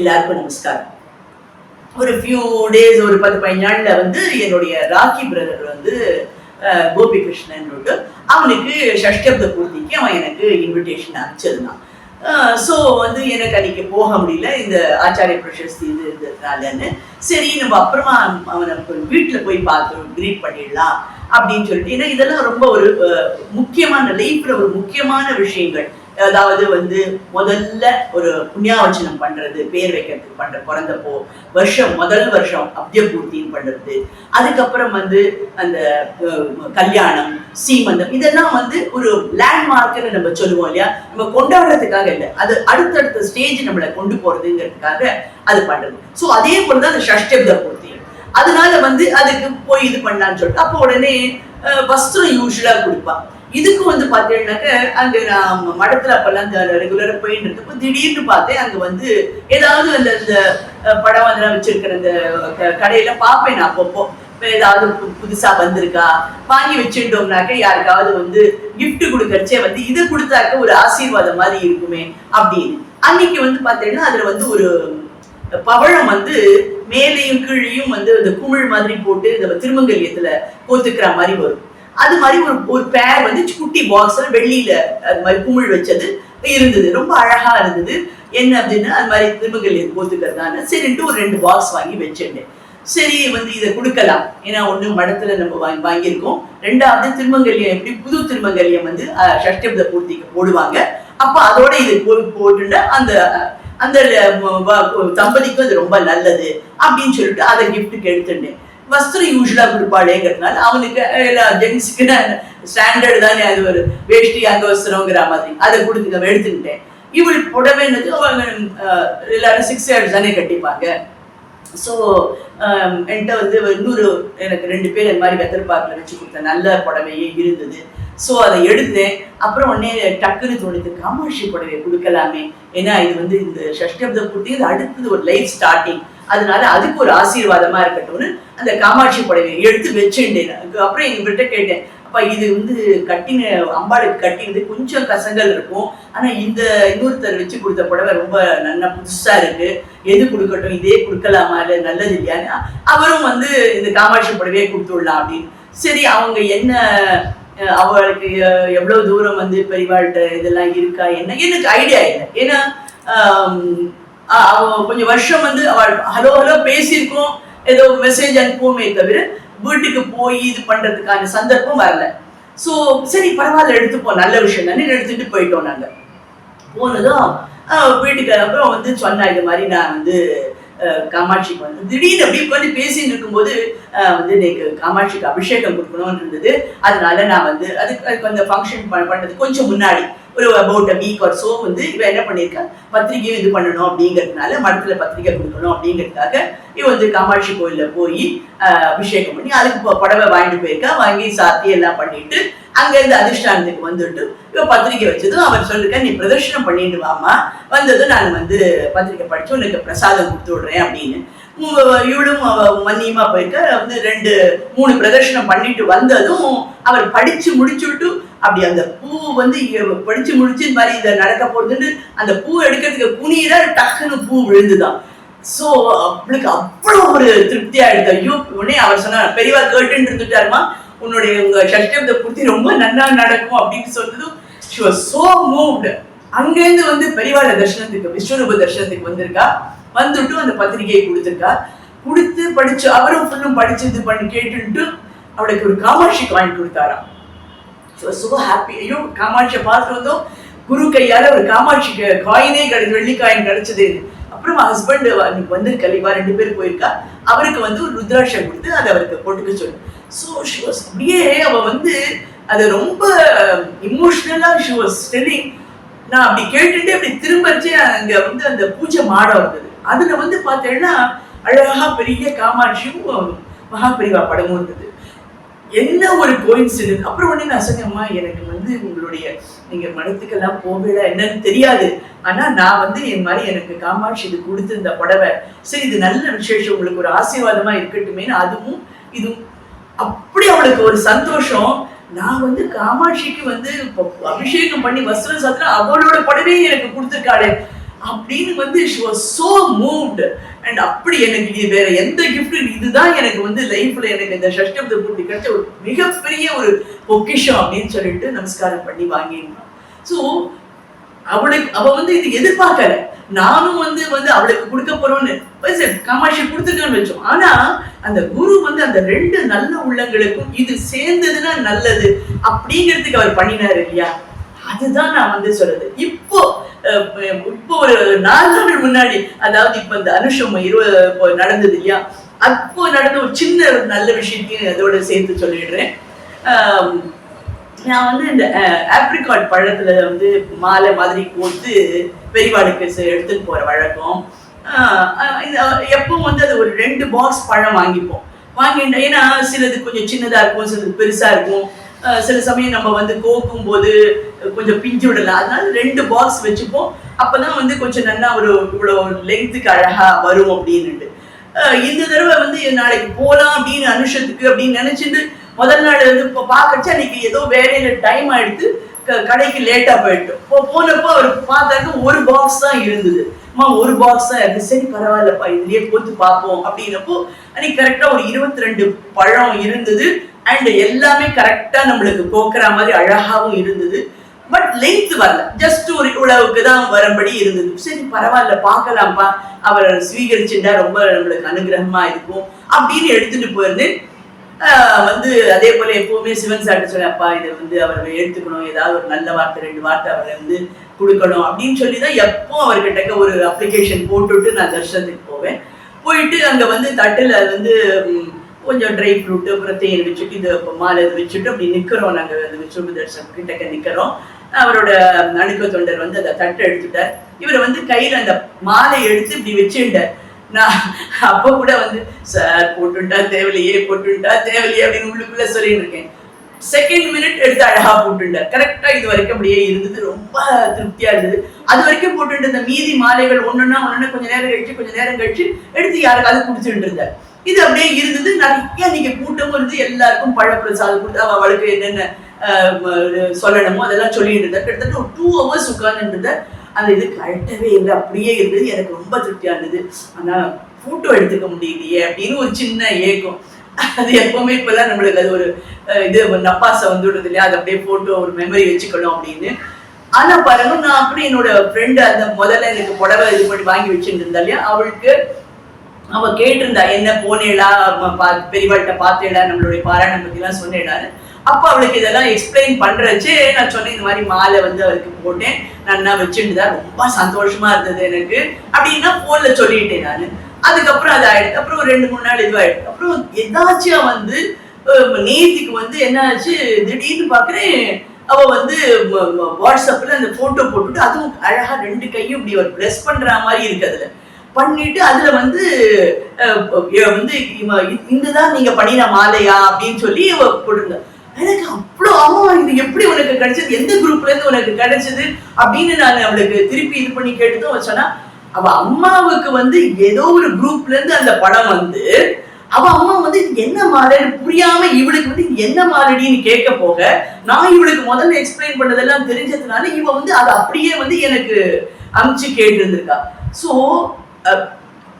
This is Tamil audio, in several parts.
எல்லாருக்கும் நமஸ்காரம். ஒரு ஃபியூ டேஸ் ஒரு பத்து பதினஞ்சு நாள்ல வந்து என்னுடைய ராக்கி பிரதர் வந்து கோபி கிருஷ்ணன் அவனுக்கு ஷஷ்டப்த பூர்த்திக்கு அவன் எனக்கு இன்விடேஷன் அனுப்பிச்சிருந்தான். ஸோ வந்து எனக்கு அன்னைக்கு போக முடியல. இந்த ஆச்சாரிய பிரசஸ்தி இது இருந்ததுனாலன்னு சரி நம்ம அப்புறமா அவனை வீட்டில் போய் பார்த்து கிரீட் பண்ணிடலாம் அப்படின்னு சொல்லிட்டு. ஏன்னா இதெல்லாம் ரொம்ப ஒரு முக்கியமான லைஃப்பில் ஒரு முக்கியமான விஷயங்கள். அதாவது வந்து முதல்ல ஒரு புண்ணியாவச்சனம் பண்றது பேர் வைக்கிறதுக்கு பண்ற பிறந்தப்போ வருஷம் முதல் வருஷம் அப்திய பூர்த்தின்னு பண்றது. அதுக்கப்புறம் வந்து அந்த கல்யாணம் சீமந்தம் இதெல்லாம் வந்து ஒரு லேண்ட்மார்க்னு நம்ம சொல்லுவோம் இல்லையா? நம்ம கொண்டாடுறதுக்காக இல்லை. அது அடுத்தடுத்த ஸ்டேஜ் நம்மளை கொண்டு போறதுங்கிறதுக்காக அது பண்றது. ஸோ அதே போலதான் அந்த ஷஷ்டப்த பூர்த்தி. அதனால வந்து அதுக்கு போய் இது பண்ணலான்னு சொல்லிட்டு அப்போ உடனே வஸ்திரம் யூஸ்வலாக கொடுப்பான் இதுக்கு வந்து பார்த்தீங்கன்னாக்க அங்கே நான் மடத்தில் அப்போல்லாம் அந்த ரெகுலராக போயிட்டு இருந்தப்போ திடீர்னு பார்த்தேன் அங்கே வந்து ஏதாவது அந்த இந்த படம் அதெல்லாம் வச்சிருக்கிற அந்த க- கடையில பார்ப்பேன் நான் அப்பப்போ. இப்ப ஏதாவது புதுசாக வந்திருக்கா வாங்கி வச்சுட்டோம்னாக்க யாருக்காவது வந்து கிஃப்ட் கொடுக்கறச்சே வந்து இதை கொடுத்தாக்க ஒரு ஆசீர்வாதம் மாதிரி இருக்குமே அப்படின்னு. அன்னைக்கு வந்து பார்த்தீங்கன்னா அதில் வந்து ஒரு பவழம் வந்து மேலையும் கீழையும் வந்து அந்த குமிழ் மாதிரி போட்டு இந்த திருமங்கல்யத்துல கோத்துக்கிற மாதிரி வரும். அது மாதிரி ஒரு ஒரு பேர் வந்து குட்டி பாக்ஸ்ல வெள்ளியில அது மாதிரி குமிழ் வச்சது இருந்தது. ரொம்ப அழகா இருந்தது. என்ன அப்படின்னா அது மாதிரி திருமங்கல்யம் கோத்துக்கிறதான. சரின்ட்டு ஒரு ரெண்டு பாக்ஸ் வாங்கி வச்சிருந்தேன் சரி வந்து இதை கொடுக்கலாம். ஏன்னா ஒண்ணு மடத்துல நம்ம வாங்கி வாங்கியிருக்கோம். ரெண்டாவது திருமங்கல்யம் எப்படி புது திருமங்கல்யம் வந்து அஹ், பூர்த்திக்கு போடுவாங்க. அப்ப அதோட இது போ- அந்த அந்த தம்பதிக்கும் அது ரொம்ப நல்லது அப்படின்னு சொல்லிட்டு அதை கிஃப்ட்டுக்கு எடுத்துட்டேன். வஸ்திரம் யூஸ்வலாக கொடுப்பாளேங்கிறதுனால அவனுக்கு எல்லா ஜென்ஸுக்கு ஸ்டாண்டர்ட் தானே அது ஒரு வேஷ்டி அங்க வஸ்திரங்கிற மாதிரி. அதை கொடுத்து எடுத்துக்கிட்டேன். இவள் புடவைன்னது அவங்க எல்லாரும் சிக்ஸ் இயர்ஸ் தானே கட்டிப்பாங்க. ஸோ என்கிட்ட வந்து இன்னொரு எனக்கு ரெண்டு பேர் இந்த மாதிரி வெத்தர்பாக்கில் வச்சு கொடுத்த நல்ல புடவையே இருந்தது. ஸோ அதை எடுத்தேன் அப்புறம் உடனே டக்குன்னு தோணுது காமாட்சி புடவையை கொடுக்கலாமே. ஏன்னா இது வந்து இந்த ஷஷ்டப்த பூர்த்தி இது அடுத்தது ஒரு லைஃப் ஸ்டார்டிங் அதனால அதுக்கு ஒரு ஆசீர்வாதமா இருக்கட்டும்னு அந்த காமாட்சி புடவை எடுத்து வச்சுட்டேன். அப்புறம் எங்ககிட்ட கேட்டேன் அப்போ இது வந்து கட்டின அம்பாளுக்கு கட்டினது கொஞ்சம் கசங்கள் இருக்கும். ஆனா இந்த இன்னொருத்தர் வச்சு கொடுத்த புடவை ரொம்ப நல்லா புதுசா இருக்கு. எது கொடுக்கட்டும் இதே கொடுக்கலாமா? இல்ல நல்லது இல்லையான்னு. அவரும் வந்து இந்த காமாட்சி புடவையே கொடுத்துடலாம் அப்படின்னு. சரி அவங்க என்ன அவளுக்கு எவ்வளவு தூரம் வந்து பெரியவாள்கிட்ட இதெல்லாம் இருக்கா? என்ன? எனக்கு ஐடியா இல்லை. ஏன்னா அவ கொஞ்சம் வருஷம் வந்து அவள் ஹலோ ஹலோ பேசியிருக்கோம். ஏதோ மெசேஜ் அனுப்புவோமே தவிர வீட்டுக்கு போய் இது பண்றதுக்கான சந்தர்ப்பம் வரல. ஸோ சரி பரவாயில்ல எடுத்துப்போம். நல்ல விஷயம் தானே எடுத்துட்டு போயிட்டோம் நாங்கள் போனதும் வீட்டுக்கு அப்புறம் வந்து சொன்னா இது மாதிரி நான் வந்து காமாட்சிக்கு வந்து திடீர்னு அப்படி உட்காந்து பேசின்னு இருக்கும்போது வந்து இன்னைக்கு காமாட்சிக்கு அபிஷேகம் கொடுக்கணும்னு இருந்தது. அதனால நான் வந்து அதுக்கு அதுக்கு அந்த ஃபங்க்ஷன் பண்ணுறது கொஞ்சம் முன்னாடி. ஒரு about a week or so வந்து இவ என்ன பண்ணியிருக்கா பத்திரிகையும் இது பண்ணணும் அப்படிங்கிறதுனால மடத்துல பத்திரிகை கொடுக்கணும் அப்படிங்கிறதுக்காக இவ வந்து காமாட்சி கோயில்ல போய் அபிஷேகம் பண்ணி அதுக்கு புடவை வாங்கிட்டு போயிருக்கா. வாங்கி சாத்தி எல்லாம் பண்ணிட்டு அங்கேருந்து அதிர்ஷ்டானத்துக்கு வந்துட்டு இவ பத்திரிக்கை வச்சதும் அவர் சொல்லிருக்க நீ பிரதர்ஷனம் பண்ணிட்டு வாமா வந்ததும் நான் வந்து பத்திரிக்கை படிச்சு உனக்கு பிரசாதம் கொடுத்து விடுறேன் அப்படின்னு. இவளும் மன்னியமா போயிருக்க. வந்து ரெண்டு மூணு பிரதர்ஷனம் பண்ணிட்டு வந்ததும் அவர் படிச்சு முடிச்சுட்டு அப்படி அந்த பூ வந்து படிச்சு முடிச்சு இந்த மாதிரி இதை நடக்க போறதுன்னு அந்த பூ எடுக்கிறதுக்கு குனியில டக்குன்னு பூ விழுந்துதான். சோ அவளுக்கு அவ்வளவு ஒரு திருப்தியா இருக்கு. ஐயோ உடனே அவர் சொன்னார் பெரியவா கேட்டுன்னு இருந்துட்டாருமா உன்னுடைய உங்க சஷ்டத்தை பூர்த்தி ரொம்ப நன்னா நடக்கும் அப்படின்னு சொன்னதும் she was so moved. அங்கேருந்து வந்து பெரியவாட தர்ஷனத்துக்கு விஸ்வரூப தர்ஷனத்துக்கு வந்திருக்கா. வந்துட்டு அந்த பத்திரிகையை கொடுத்துருக்கா. கொடுத்து படிச்சு அவரும் ஃபுல்லும் படிச்சு இது பண்ணி கேட்டுட்டு அவளுக்கு ஒரு காமாட்சி வாங்கி கொடுத்தாராம். ஸோ ஹாப்பி ஐயோ காமாட்சியை பார்த்து வந்தோம். குரு கையால் ஒரு காமாட்சிக்கு காயினே கிடைச்சு வெள்ளி காயின் கிடைச்சது. அப்புறம் ஹஸ்பண்ட் அன்னைக்கு வந்திருக்கா இவா ரெண்டு பேரும் போயிருக்கா. அவருக்கு வந்து ஒரு ருத்ராட்சம் கொடுத்து அதை அவருக்கு போட்டுக்க சொல்லு. ஸோ ஷி வாஸ் அப்படியே அவள் வந்து அதை ரொம்ப இமோஷ்னலாக ஷி வாஸ் டெல்லிங் நான் அப்படி கேட்டுட்டு அப்படி திரும்பச்சே அங்கே வந்து அந்த பூஜை மாடம் இருந்தது. அதுல வந்து பார்த்தேன்னா அழகா பெரிய காமாட்சியும் மகாபெரிவா படமும் இருந்தது. என்ன ஒரு கோயின்சிடன்ட் அப்புறம் உடனே நான் சொன்னேம்மா எனக்கு வந்து உங்களுடைய நீங்க மடத்துக்கெல்லாம் போகல என்னன்னு தெரியாது. ஆனா நான் வந்து என் மாதிரி எனக்கு காமாட்சி இது கொடுத்து இந்த புடவை. சரி இது நல்ல விசேஷம். உங்களுக்கு ஒரு ஆசீர்வாதமா இருக்கட்டுமேனு அதுவும் இதுவும். அப்படி அவளுக்கு ஒரு சந்தோஷம். நான் வந்து காமாட்சிக்கு வந்து அபிஷேகம் பண்ணி வஸ்திரம் சாத்திரம் அவளோட புடவையும் எனக்கு கொடுத்துருக்காளே. அப்படின்னு வந்து she was so moved and அப்படி எனக்கு இது வேற எந்த கிஃப்ட் இதுதான் எனக்கு வந்து லைஃப்ல எனக்கு இந்த சஷ்டப்த பூர்த்தி கிடைச்ச ஒரு மிகப்பெரிய ஒரு பொக்கிஷம் அப்படின்னு சொல்லிட்டு நமஸ்காரம் பண்ணி வாங்கியிருந்தான். ஸோ அவளுக்கு அவ வந்து இது எதிர்பார்க்கல. நானும் வந்து வந்து அவளுக்கு கொடுக்க போறோம்னு. கமாஷி கொடுத்துருக்கேன்னு வச்சோம். ஆனா அந்த குரு வந்து அந்த ரெண்டு நல்ல உள்ளங்களுக்கும் இது சேர்ந்ததுன்னா நல்லது அப்படிங்கிறதுக்கு அவர் பண்ணினாரு இல்லையா? அதுதான் நான் வந்து சொல்றது. இப்போ இப்போ ஒரு நாலு நாள் முன்னாடி அதாவது இப்ப இந்த அனுஷம் இருபது நடந்தது இல்லையா? அப்போ நடந்த ஒரு சின்ன ஒரு நல்ல விஷயத்தையும் அதோட சேர்த்து சொல்லிடுறேன். நான் வந்து இந்த ஆப்ரிகாட் பழத்துல வந்து மாலை மாதிரி போட்டு பெரியவாளுக்கு எடுத்துட்டு போற வழக்கம். எப்பவும் வந்து அது ஒரு ரெண்டு பாக்ஸ் பழம் வாங்கிப்போம். வாங்கிட்டேன் ஏன்னா சிலது கொஞ்சம் சின்னதா இருக்கும் சிலது பெருசா இருக்கும். சில சமயம் நம்ம வந்து கோக்கும் போது கொஞ்சம் பிஞ்சு விடலாம் அதனால ரெண்டு பாக்ஸ் வச்சுப்போம். அப்பதான் வந்து கொஞ்சம் நல்லா ஒரு இவ்வளோ லென்த்துக்கு அழகா வரும் அப்படின்னுட்டு. இந்த தடவை வந்து நாளைக்கு போலாம் அப்படின்னு அனுஷத்துக்கு அப்படின்னு நினைச்சிட்டு முதல் நாள் வந்து இப்போ பார்க்கச்சு அன்னைக்கு ஏதோ வேலையில டைம் ஆயிடுத்து க- கடைக்கு லேட்டா போயிட்டோம். இப்போ போனப்போ அவர் பார்த்தாக்க ஒரு பாக்ஸ் தான் இருந்தது. அம்மா ஒரு பாக்ஸ் தான் இருந்து சரி பரவாயில்லப்பா இதுலயே போட்டு பார்ப்போம் அப்படின்னப்போ அன்னைக்கு கரெக்டா ஒரு இருபத்தி ரெண்டு பழம் இருந்தது. அண்ட் எல்லாமே கரெக்டாக நம்மளுக்கு போக்குற மாதிரி அழகாகவும் இருந்தது. பட் லென்த் வரல. ஜஸ்ட் ஒரு இவ்வளவுக்கு தான் வரும்படி இருந்தது. சரி பரவாயில்ல பார்க்கலாம்ப்பா. அவர் ஸ்வீகரிச்சுட்டா ரொம்ப நம்மளுக்கு அனுகிரகமா இருக்கும். அப்படின்னு எடுத்துட்டு போயிருந்தேன். வந்து அதே போல எப்பவுமே சிவன் சாட்டு சொன்னேன் அப்பா இதை வந்து அவரை எடுத்துக்கணும். ஏதாவது ஒரு நல்ல வார்த்தை ரெண்டு வார்த்தை அவரை வந்து கொடுக்கணும். அப்படின்னு சொல்லி தான் எப்போ அவர்கிட்ட ஒரு அப்ளிகேஷன் போட்டுட்டு நான் தர்ஷனத்துக்கு போவேன். போயிட்டு அங்கே வந்து தட்டில் வந்து கொஞ்சம் ட்ரை ஃப்ரூட்டு அப்புறம் தேன் வச்சுட்டு இது மாலை இது வச்சுட்டு அப்படி நிக்கிறோம் நாங்க. அந்த விஸ்வபு தர்சன் கிட்டக்க நிக்கிறோம். அவரோட அணுக்க தொண்டர் வந்து அந்த தட்டை எடுத்துட்டார். இவர் வந்து கையில அந்த மாலை எடுத்து இப்படி வச்சுட்டார். நான் அப்போ கூட வந்து சார் போட்டுட்டா தேவையில்லையே போட்டுட்டா தேவையிலையே அப்படின்னு உள்ளுக்குள்ள சொல்லிட்டு இருக்கேன். செகண்ட் மினிட் எடுத்து அழகா போட்டுட்டார். கரெக்டா இது வரைக்கும் அப்படியே இருந்தது. ரொம்ப திருப்தியா இருந்தது. அது வரைக்கும் போட்டுட்டு இருந்த மீதி மாலைகள் ஒண்ணுன்னா ஒண்ணுன்னா கொஞ்ச நேரம் கழிச்சு கொஞ்ச நேரம் கழிச்சு எடுத்து யாருக்காவது குடிச்சுட்டு இருந்தார். இது அப்படியே இருந்தது. நிறைய நீங்க கூட்டமும் இருந்து எல்லாருக்கும் பழப்பிரசாதம் கொடுத்து அவளுக்கு என்னென்ன சொல்லணுமோ அதெல்லாம் சொல்லிட்டு இருந்தார். கிட்டத்தட்ட ஒரு டூ ஹவர்ஸ் உட்கார்ந்து அந்த இது கழட்டவே இல்லை. அப்படியே இருந்தது. எனக்கு ரொம்ப திருப்தியா இருந்தது. ஆனா போட்டோ எடுத்துக்க முடியலையே அப்படின்னு ஒரு சின்ன ஏக்கம். அது எப்பவுமே இப்பெல்லாம் நம்மளுக்கு அது ஒரு இது ஒரு நப்பாசை வந்துடுறது இல்லையா? அது அப்படியே போட்டோ ஒரு மெமரி வச்சுக்கணும் அப்படின்னு. ஆனா பாருங்க நான் அப்படி என்னோட ஃப்ரெண்டு அந்த முதல்ல எனக்கு புடவை இது பண்ணி வாங்கி வச்சுட்டு இருந்தா இல்லையா? அவளுக்கு அவ கேட்டிருந்தா என்ன போனேடா பா- பெரியவாள்கிட்ட பார்த்தேடா நம்மளுடைய பாராயணம் பத்திலாம் சொன்னேடான்னு அப்ப அவளுக்கு இதெல்லாம் எக்ஸ்பிளைன் பண்றச்சு நான் சொன்னேன் இந்த மாதிரி மாலை வந்து அவருக்கு போட்டேன். நன்னா வச்சுட்டு ரொம்ப சந்தோஷமா இருந்தது எனக்கு. அப்படின்னா போன்ல சொல்லிட்டேன் நான். அதுக்கப்புறம் அது ஆயிடுது அப்புறம் ஒரு ரெண்டு மூணு நாள் இதுவாயிடுது அப்புறம் எதாச்சும் வந்து நேத்திக்கு வந்து என்னாச்சு திடீர்னு பாக்குறேன் அவ வந்து வாட்ஸ்அப்ல அந்த போட்டோ போட்டுட்டு அதுவும் அழகா ரெண்டு கையும் இப்படி ஒரு ப்ரெஸ் பண்ற மாதிரி இருக்கு அதுல. பண்ணிட்டு அதுல வந்து வந்து இவ- இதுதான் நீங்க பண்ணின மாலையா அப்படின்னு சொல்லி அவ எனக்கு அவ்வளோ ஆமா இது எப்படி உனக்கு கிடைச்சது? எந்த குரூப்ல இருந்து உனக்கு கிடைச்சது? அப்படின்னு நான் அவளுக்கு திருப்பி இது பண்ணி கேட்டதும் வச்சோன்னா அவ அம்மாவுக்கு வந்து ஏதோ ஒரு குரூப்ல இருந்து அந்த படம் வந்து அவ அம்மா வந்து என்ன மாலைன்னு புரியாம இவளுக்கு வந்து என்ன மாலடின்னு கேட்க போக நான் இவளுக்கு முதல்ல எக்ஸ்பிளைன் பண்ணதெல்லாம் தெரிஞ்சதுனால இவ வந்து அதை அப்படியே வந்து எனக்கு அமுச்சு கேட்டு இருந்திருக்கா ஸோ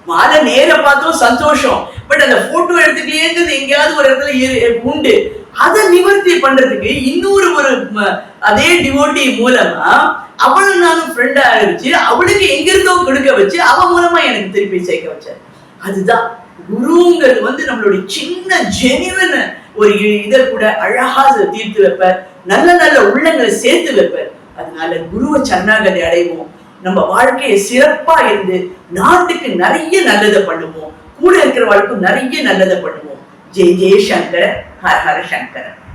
மாலை நேர பார்த்தோம் சந்தோஷம். பட் அந்த போட்டோ எடுத்துக்கலையேங்கிறது எங்கேயாவது ஒரு இடத்துல உண்டு. அதை நிவர்த்தி பண்றதுக்கு இன்னொரு ஒரு ம- அதே டிவோட்டி மூலமா அவளும் நானும் ஃப்ரெண்டா இருந்துச்சு. அவளுக்கு எங்கிருந்தோ கொடுக்க வச்சு அவ மூலமா எனக்கு திருப்பி சேர்க்க வச்சார். அதுதான் குருங்கிறது வந்து நம்மளுடைய சின்ன ஜெனிவன் ஒரு இதை கூட அழகா தீர்த்து வைப்பார். நல்ல நல்ல உள்ளங்களை சேர்த்து வைப்பார். அதனால குருவை சன்னாகதை அடைவோம். நம்ம வாழ்க்கையை சிறப்பா இருந்து நாட்டுக்கு நிறைய நல்லதை பண்ணுவோம். கூட இருக்கிற வாழ்க்கும் நிறைய நல்லதை பண்ணுவோம். ஜெய் ஜெய் சங்கர ஹர ஹர சங்கரன்